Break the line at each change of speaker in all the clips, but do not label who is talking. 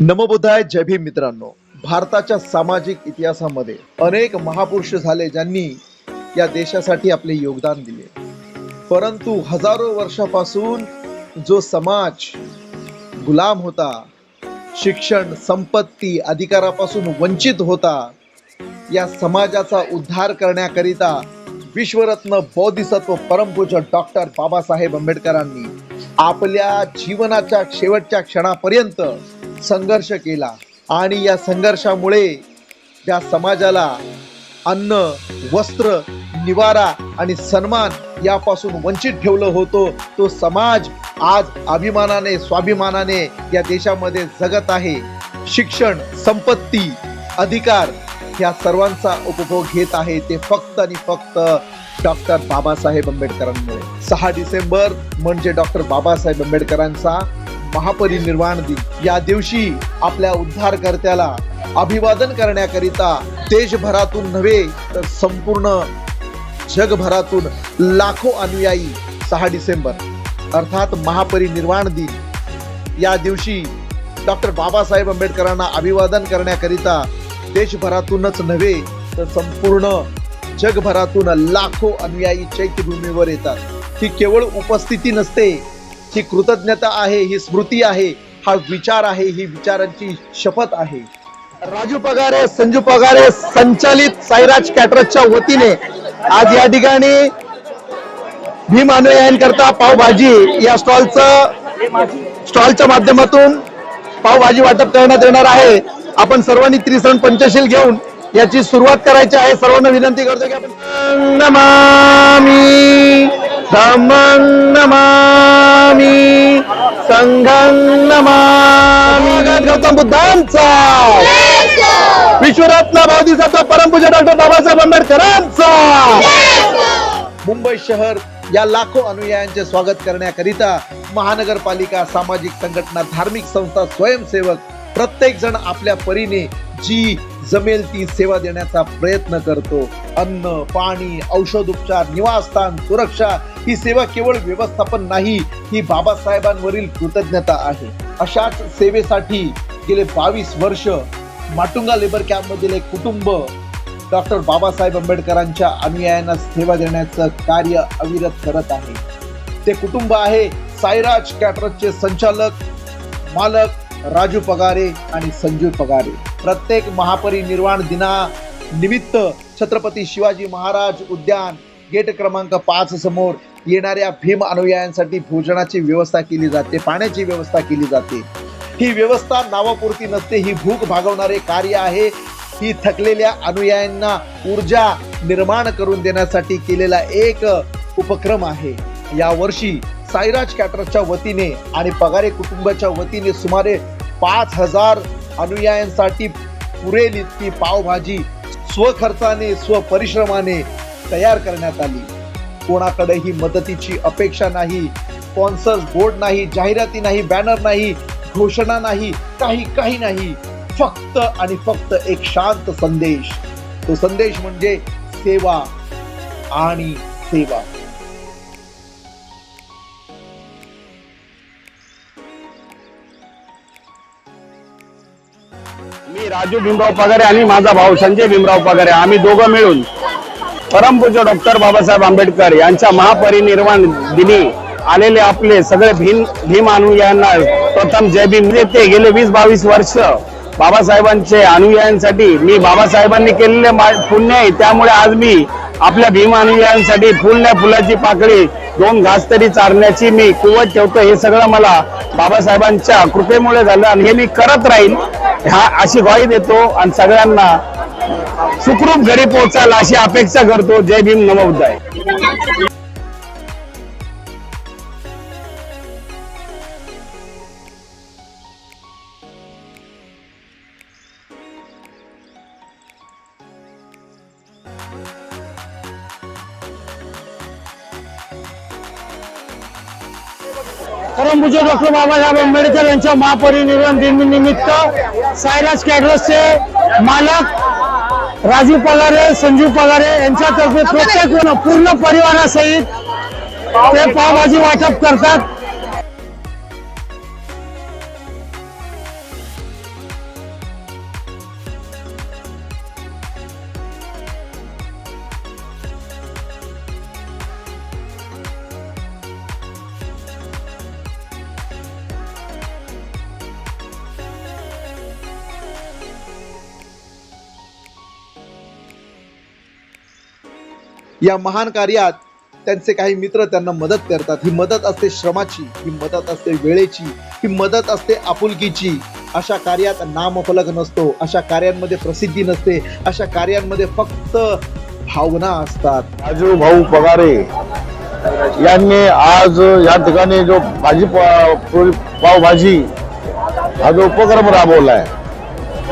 नमबुद्धाय जय भीम मित्रांनो. भारताच्या सामाजिक इतिहासामध्ये अनेक महापुरुष झाले ज्यांनी या देशासाठी आपले योगदान दिले. परंतु हजारो वर्षापासून जो समाज गुलाम होता शिक्षण संपत्ती अधिकारापासून वंचित होता या समाजाचा उद्धार करण्याकरिता विश्वरत्न बौद्धिसत्व परमपूज डॉक्टर बाबासाहेब आंबेडकरांनी आपल्या जीवनाच्या शेवटच्या क्षणापर्यंत संघर्ष केला. आणि या संघर्षामुळे त्या समाजाला अन्न वस्त्र निवारा आणि सन्मान यापासून वंचित ठेवलं होतो. तो समाज आज अभिमानाने स्वाभिमानाने या देशामध्ये जगत आहे. शिक्षण संपत्ती अधिकार या सर्वांचा उपभोग घेत आहे. ते फक्त आणि फक्त डॉक्टर बाबासाहेब आंबेडकरांमुळे. सहा डिसेंबर म्हणजे डॉक्टर बाबासाहेब आंबेडकरांचा महापरिनिर्वाण दिन. या दिवशी आपल्या उद्धारकर्त्याला अभिवादन करण्याकरिता देशभरातून नव्हे तर संपूर्ण जगभरातून लाखो अनुयायी सहा डिसेंबर अर्थात महापरिनिर्वाण दिन. या दिवशी डॉक्टर बाबासाहेब आंबेडकरांना अभिवादन करण्याकरिता देशभरातूनच नव्हे तर संपूर्ण जगभरातून लाखो अनुयायी चैत्यभूमीवर येतात. ही केवळ उपस्थिती नसते ही कृतज्ञता आहे ही स्मृती आहे हा विचार आहे ही विचारांची शपथ आहे. राजू पगारे संजू पगारे संचालित साईराज कॅटरसच्या वतीने आज या ठिकाणी भीम अनुयायांकरता पावभाजी या स्टॉलचं स्टॉलच्या माध्यमातून पावभाजी वाटप करण्यात येणार आहे. आपण सर्वांनी त्रिसण पंचशील घेऊन याची सुरुवात करायची आहे. सर्वांना विनंती करतो की आपण गौतम बुद्धांचा. विश्वरत्न बोधिसत्व परमपूज्य डॉक्टर बाबासाहेब आंबेडकरांचा. मुंबई शहर या लाखो अनुयायांचे स्वागत करण्याकरिता महानगरपालिका सामाजिक संघटना धार्मिक संस्था स्वयंसेवक प्रत्येक जण आपल्या परीने जी जमेल ती सेवा देण्याचा प्रयत्न करतो. अन्न पाणी औषधोपचार निवासस्थान सुरक्षा ही सेवा केवळ व्यवस्थापन नाही ही बाबासाहेबांवरील कृतज्ञता आहे. अशाच सेवेसाठी गेले बावीस वर्ष माटुंगा लेबर कॅम्प मधील एक कुटुंब डॉक्टर बाबासाहेब आंबेडकरांच्या अनुयायांना सेवा देण्याचं कार्य अविरत करत आहे. ते कुटुंब आहे साईराज कॅटरसचे संचालक मालक राजू पगारे आणि संजीव पगारे. प्रत्येक महापरिनिर्वाण दिना निमित्त छत्रपती शिवाजी महाराज उद्यान गेट क्रमांक पाच समोर येणाऱ्या भीम अनुयायांसाठी भोजनाची व्यवस्था केली जाते पाण्याची व्यवस्था केली जाते. ही व्यवस्था नावापुरती नसते ही भूक भागवणारे कार्य आहे. ही थकलेल्या अनुयायांना ऊर्जा निर्माण करून देण्यासाठी केलेला एक उपक्रम आहे. यावर्षी साईराज कॅटरच्या वतीने आणि पगारे कुटुंबाच्या वतीने सुमारे पाच हजार अनुयायांसाठी पुरेल इतकी पावभाजी स्वखर्चाने स्वपरिश्रमाने तयार करण्यात आली. कोणाकडेही मदतीची अपेक्षा नाही स्पॉन्सर्स बोर्ड नाही जाहिराती नाही बॅनर नाही घोषणा नाही काही काही नाही फक्त आणि फक्त एक शांत संदेश. तो संदेश म्हणजे सेवा आणि सेवा.
राजू भीमराव पगारे आणि माझा भाऊ संजय भीमराव पगारे. आम्ही दोघं मिळून परमपूज्य डॉक्टर बाबासाहेब आंबेडकर यांच्या महापरिनिर्वाण दिनी आलेले आपले सगळे भीम भीम अनुयायांना प्रथम जय भीम. म्हणजे ते गेले वीस बावीस वर्ष बाबासाहेबांचे अनुयायांसाठी मी बाबासाहेबांनी केलेले मा- पुण्य आहे. त्यामुळे आज मी आपल्या भीम अनुयायांसाठी फुलण्या फुलाची पाकळी दोन घास तरी चारण्याची मी कुवत ठेवतो हे सगळं मला बाबासाहेबांच्या कृपेमुळे झालं आणि हे मी करत राहील ह्या अशी ग्वाही देतो आणि सगळ्यांना सुखरूप घरी पोहोचाल अशी अपेक्षा करतो. जय भीम नमोद्धाय परमपूज्य डॉक्टर बाबासाहेब आंबेडकर यांच्या महापरिनिर्वाण दिनानिमित्त सायराज कॅडरसचे मालक राजू पगारे संजीव पगारे यांच्यातर्फे प्रत्येक पूर्ण परिवारासहित ते पावभाजी वाटप करतात.
या महान कार्यात त्यांचे काही मित्र त्यांना मदत करतात. ही मदत असते श्रमाची ही मदत असते वेळेची ही मदत असते आपुलकीची. अशा कार्यात नामफलक नसतो अशा कार्यांमध्ये प्रसिद्धी नसते अशा कार्यांमध्ये फक्त भावना असतात.
राजू भाऊ पगारे यांनी आज या ठिकाणी जो भाजी पावभाजी हा जो उपक्रम राबवलाय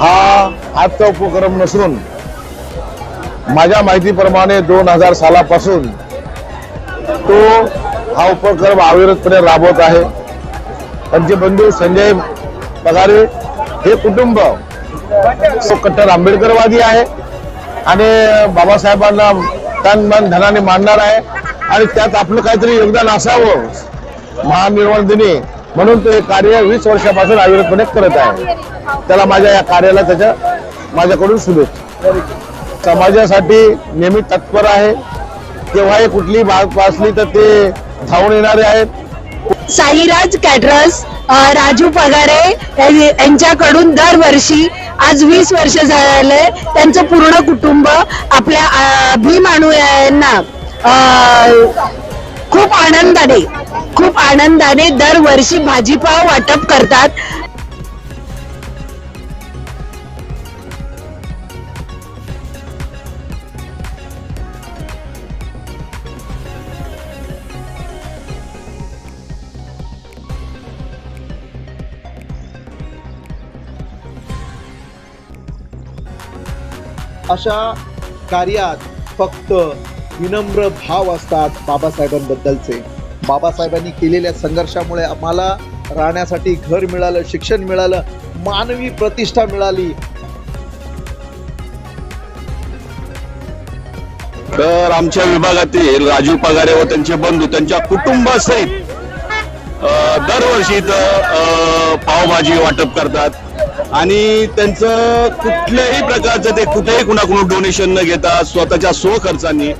हा आजचा उपक्रम नसून माझ्या माहितीप्रमाणे दोन हजार सालापासून तो हा उपक्रम अविरतपणे राबवत आहे. त्यांचे बंधू संजय पगारे हे कुटुंब कट्टर आंबेडकरवादी आहे आणि बाबासाहेबांना तन मन धनाने मानणार आहे आणि त्यात आपलं काहीतरी योगदान असावं महानिर्वाण दिनी म्हणून तो हे कार्य वीस वर्षापासून अविरतपणे करत आहे. त्याला माझ्या या कार्याला त्याच्या माझ्याकडून शुभेच्छा. समाजासाठी नेहमी तत्पर आहे. केव्हाही कुठली भाग वाचली तर ते धावून येणारे आहेत.
साईराज कॅटरस राजू पगारे यांच्याकडून दरवर्षी आज वीस वर्ष झाले. त्यांचं पूर्ण कुटुंब आपल्या भीम अनुयायांना खूप आनंदाने खूप आनंदाने दरवर्षी भाजीपाव वाटप करतात.
अशा कार्यात फक्त विनम्र भाव असतात बाबासाहेबांबद्दलचे. बाबासाहेबांनी केलेल्या संघर्षामुळे आम्हाला राहण्यासाठी घर मिळालं शिक्षण मिळालं मानवी प्रतिष्ठा मिळाली.
तर आमच्या विभागातील राजू पगारे व त्यांचे बंधू त्यांच्या कुटुंबासहित दरवर्षी इथं पावभाजी वाटप करतात. आणि त्यांचं कुठल्याही प्रकारचं ते कुठेही कुणाकडून डोनेशन न घेता स्वतःच्या स्वखर्चानी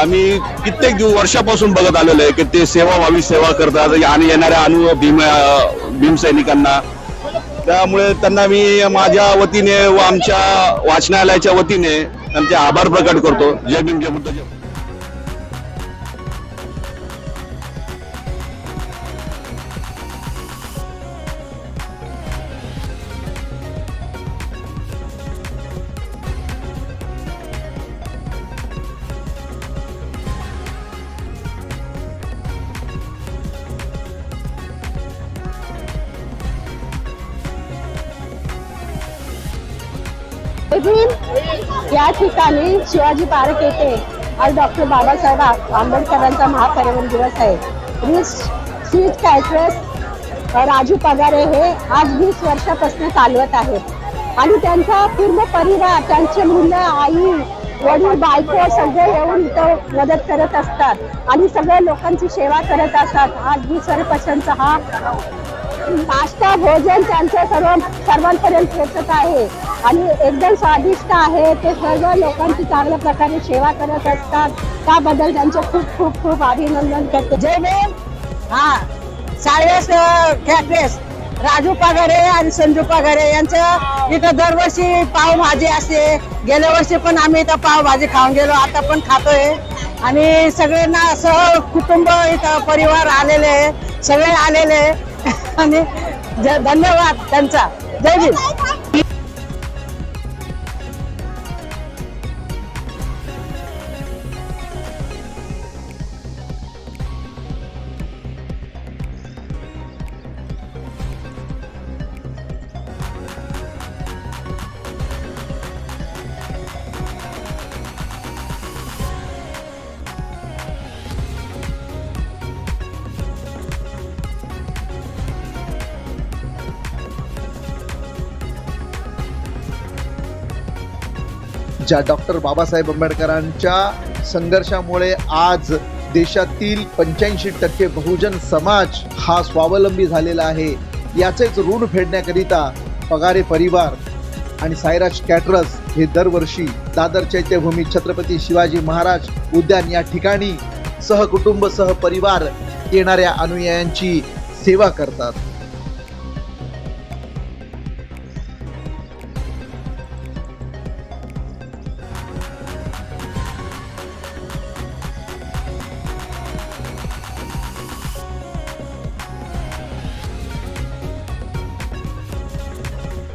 आम्ही कित्येक दिवस वर्षापासून बघत आलेलो आहे की ते सेवा व्हावी सेवा करतात आणि येणाऱ्या अनु भीम भीमसैनिकांना त्यामुळे त्यांना मी माझ्या वतीने व आमच्या वाचनालयाच्या वतीने त्यांचे आभार प्रकट करतो. जय भीम जय बुद्ध जय
भीम या ठिकाणी शिवाजी पार्क येथे आज डॉक्टर बाबासाहेब आंबेडकरांचा महापर्यावरण दिवस आहे. Rich sweet caterers Raju Pagare हे आज वीस वर्षापासून चालवत आहेत. आणि त्यांचा पूर्ण परिवार त्यांचे मुलं आई वडील बायको सगळे येऊन इथं मदत करत असतात. आणि सगळ्या लोकांची सेवा करत असतात. आज वीस वर्षांचा हा नाश्ता भोजन त्यांचं सर्व सर्वांपर्यंत पोचत आहे. आणि एकदम स्वादिष्ट आहे. ते सर्व लोकांची चांगल्या प्रकारे सेवा करत असतात. त्याबद्दल त्यांचं खूप खूप खूप अभिनंदन करते. जय भीम. हा. साळवेस कॅफेस राजू पगारे आणि संजू पगारे यांचं इथं दरवर्षी पावभाजी असते. गेल्या वर्षी पण आम्ही इथं पावभाजी खाऊन गेलो. आता पण खातोय. आणि सगळ्यांना असं कुटुंब इथं परिवार आलेले आहे, सगळे आलेले आणि ज- धन्यवाद त्यांचा. जय भीम.
ज्या डॉक्टर बाबासाहेब आंबेडकरांच्या संघर्षामुळे आज देशातील पंच्याऐंशी टक्के बहुजन समाज हा स्वावलंबी झालेला आहे. याचेच ऋण फेडण्याकरिता पगारे परिवार आणि सायराज कॅटरस हे दरवर्षी दादर चैत्यभूमी छत्रपती शिवाजी महाराज उद्यान या ठिकाणी सहकुटुंब सहपरिवार येणाऱ्या अनुयायांची सेवा करतात.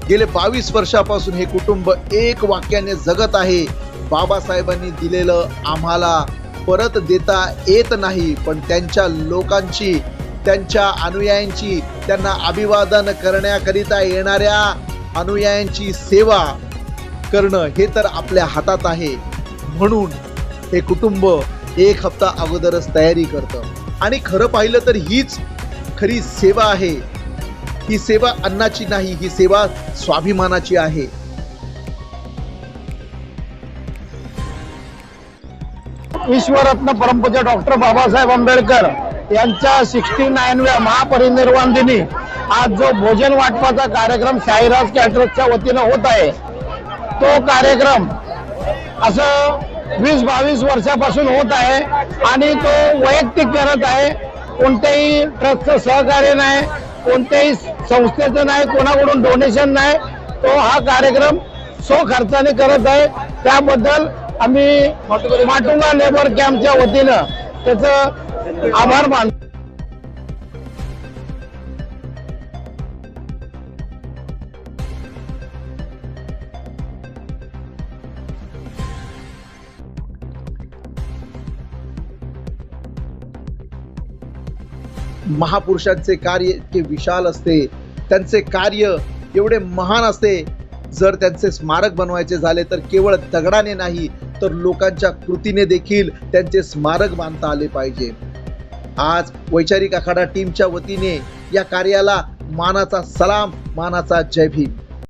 गेले बावीस वर्षापासून हे कुटुंब एक वाक्याने जगत आहे. बाबासाहेबांनी दिलेलं आम्हाला परत देता येत नाही पण त्यांच्या लोकांची त्यांच्या अनुयायांची त्यांना अभिवादन करण्याकरिता येणाऱ्या अनुयायांची सेवा करणं हे तर आपल्या हातात आहे. म्हणून हे कुटुंब एक हप्ता अगोदरच तयारी करतं. आणि खरं पाहिलं तर हीच खरी सेवा आहे. ही सेवा अन्नाची नाही ही सेवा स्वाभिमानाची आहे.
विश्वरत्न परमपूज्य डॉक्टर बाबासाहेब आंबेडकर यांच्या सिक्स्टी नाईनव्या महापरिनिर्वाण दिनी आज जो भोजन वाटपाचा कार्यक्रम शाहीराज कॅटरसच्या वतीनं होत आहे तो कार्यक्रम असं वीस बावीस वर्षापासून होत आहे आणि तो वैयक्तिक करत आहे. कोणत्याही ट्रस्टचं सहकार्य नाही कोणत्याही संस्थेचं नाही कोणाकडून डोनेशन नाही तो हा कार्यक्रम सो खर्चाने करत आहे. त्याबद्दल आम्ही माटुंगा लेबर कॅम्पच्या वतीनं त्याचं आभार मानतो.
महापुरुषांचे कार्य इतके विशाल असते त्यांचे कार्य एवढे महान असते. जर त्यांचे स्मारक बनवायचे झाले तर केवळ दगडाने नाही तर लोकांच्या कृतीने देखील त्यांचे स्मारक बांधता आले पाहिजे. आज वैचारिक आखाडा टीमच्या वतीने या कार्याला मानाचा सलाम मानाचा जय भीम.